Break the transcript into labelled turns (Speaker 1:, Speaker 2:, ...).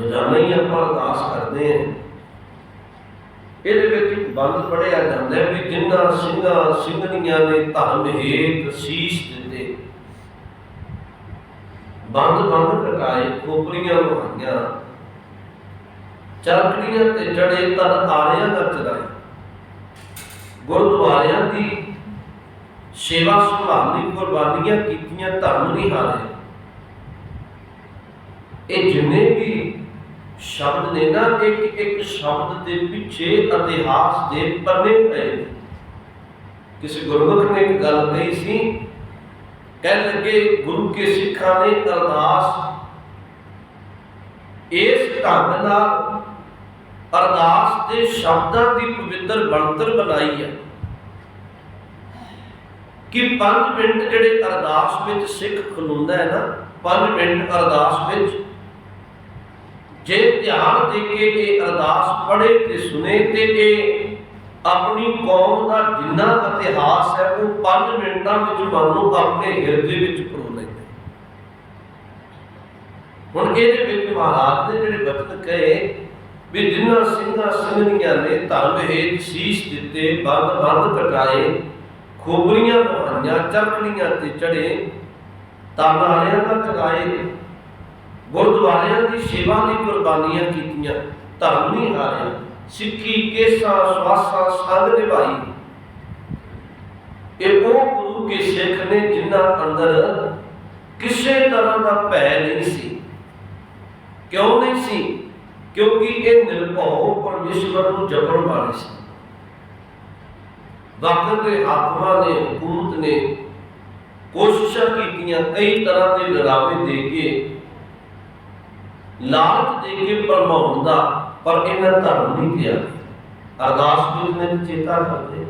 Speaker 1: ਰੋਜ਼ਾਨਾ ਹੀ ਆਪਾਂ ਅਰਦਾਸ ਕਰਦੇ ਹਾਂ। ਇਹਦੇ ਵਿੱਚ ਬੰਦ ਪੜਿਆ ਜਾਂਦਾ ਹੈ ਵੀ ਜਿਨ੍ਹਾਂ ਸਿੰਘਾਂ, ਸਿੰਘਣੀਆਂ ਨੇ ਧਰਮ ਹੇਤ ਸੀਸ ਦਿੱਤੇ। ਬੰਦ ਬੰਦ ਕਟਾਏ ਕੋਪਰੀਆਂ ਲੁਹਾਈਆਂ ਚਰਕੜੀਆਂ ਤੇ ਚੜੇ ਤਨ ਆਰਿਆਂ ਦਾ ਚਰਾਏ। ਗੁਰਦੁਆਰਿਆਂ ਦੀ ਸੇਵਾ ਸੰਭਾਲ ਕੁਰਬਾਨੀਆਂ ਕੀਤੀਆਂ, ਧਰਮ ਨਹੀਂ ਹਾਰੇ। ਇਹ ਜਿੰਨੇ ਵੀ ਸ਼ਬਦ ਨੇ ਨਾ ਇੱਕ ਇੱਕ ਸ਼ਬਦ ਦੇ ਪਿੱਛੇ ਇਤਿਹਾਸ ਦੇ ਪੰਨੇ ਪਏ ਕਿਸੇ ਗੁਰਮੁਖ ਨੇ ਇੱਕ ਗੱਲ ਕਹੀ ਸੀ, ਕਹਿਣ ਲੱਗੇ ਗੁਰੂ ਕੇ ਸਿੱਖਾਂ ਨੇ ਅਰਦਾਸ, ਇਸ ਢੰਗ ਨਾਲ ਅਰਦਾਸ ਦੇ ਸ਼ਬਦਾਂ ਦੀ ਪਵਿੱਤਰ ਬਣਤਰ ਬਣਾਈ ਹੈ ਕਿ 5 ਮਿੰਟ ਜਿਹੜੇ ਅਰਦਾਸ ਵਿੱਚ ਸਿੱਖ ਖਲੋਂਦਾ ਹੈ ਨਾ 5 ਮਿੰਟ ਅਰਦਾਸ ਵਿੱਚ ਧਿਆਨ ਦੇ ਕੇ ਇਹ ਅਰਦਾਸ ਪੜ੍ਹੇ ਤੇ ਸੁਨੇ ਤੇ ਇਹ ਆਪਣੀ ਕੌਮ ਦਾ ਜਿੰਨਾ ਇਤਿਹਾਸ ਹੈ, ਉਹ 5 ਮਿੰਟਾਂ ਵਿੱਚ ਮਨ ਨੂੰ ਆਪਣੇ ਹਿਰਦੇ ਵਿੱਚ ਪਰੋ ਲੈਂਦਾ ਹੁਣ ਇਹਦੇ ਵਿੱਚ ਮਹਾਰਾਜ ਨੇ ਜਿਹੜੇ ਬਚਨ ਕਹੇ ਵੀ ਜਿਨ੍ਹਾਂ ਸਿੰਘਾਂ ਸਿੰਘਣੀਆਂ ਨੇ ਧਰਮ ਹੇਤ ਸੀਸ ਦਿੱਤੇ, ਬੰਦ ਬੰਦ ਕਟਾਏ ਖੋਬਰੀਆਂ ਬਹਾਈਆਂ ਚਰਖੜੀਆਂ ਤੇ ਚੜੇ ਤਾਨਾਰਿਆਂ ਦਾ ਚਗਾਏ ਗੁਰਦੁਆਰਿਆਂ ਦੀ ਸੇਵਾ ਲਈ ਕੁਰਬਾਨੀਆਂ ਕੀਤੀਆਂ, ਧਰਮ ਨਹੀਂ ਹਾਰਿਆ। ਸਿੱਖੀ, ਕੇਸਾ, ਸਵਾਸਾ, ਸੰਗ ਨਿਭਾਈ। ਇਹ ਉਹ ਗੁਰੂ ਕੇ ਸਿੱਖ ਨੇ ਜਿਨ੍ਹਾਂ ਅੰਦਰ ਕਿਸੇ ਤਰ੍ਹਾਂ ਦਾ ਭੈ ਨਹੀਂ ਸੀ। ਕਿਉਂ ਨਹੀਂ ਸੀ? ਕਿਉਂਕਿ ਇਹ ਨਿਰਭਉ ਪਰਮੇਸ਼ਵਰ ਨੂੰ ਜਪਣ ਵਾਲੇ ਸੀ। ਵਕਤ ਦੇ ਹਾਕਮਾਂ ਨੇ, ਹਕੂਮਤ ਨੇ ਕੋਸ਼ਿਸ਼ਾਂ ਕੀਤੀਆਂ, ਕਈ ਤਰ੍ਹਾਂ ਦੇ ਡਰਾਵੇ ਦੇ ਕੇ ਲਾਲਚ ਦੇ ਕੇ ਭਰਮਾਉਣ ਦਾ, ਪਰ ਇਹਨਾਂ ਧਰਮ ਨਹੀਂ ਕਿਹਾ ਅਰਦਾਸ ਵਿੱਚ ਨੇ ਚੇਤਾ ਕਰਦੇ।